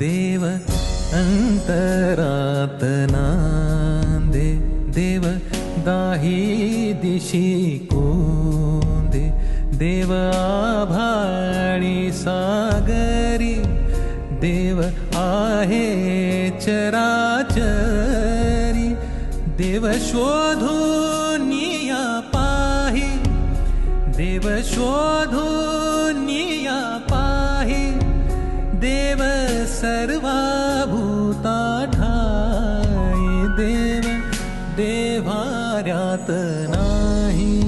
देव अंतरात नांदे देव दाही दिशी कोंदे, देव आभाळी सागरी, देव आहे चराचरी, देव शोधून या पाही, देव सर्वाभूताठाय देव देवार्यात नाही।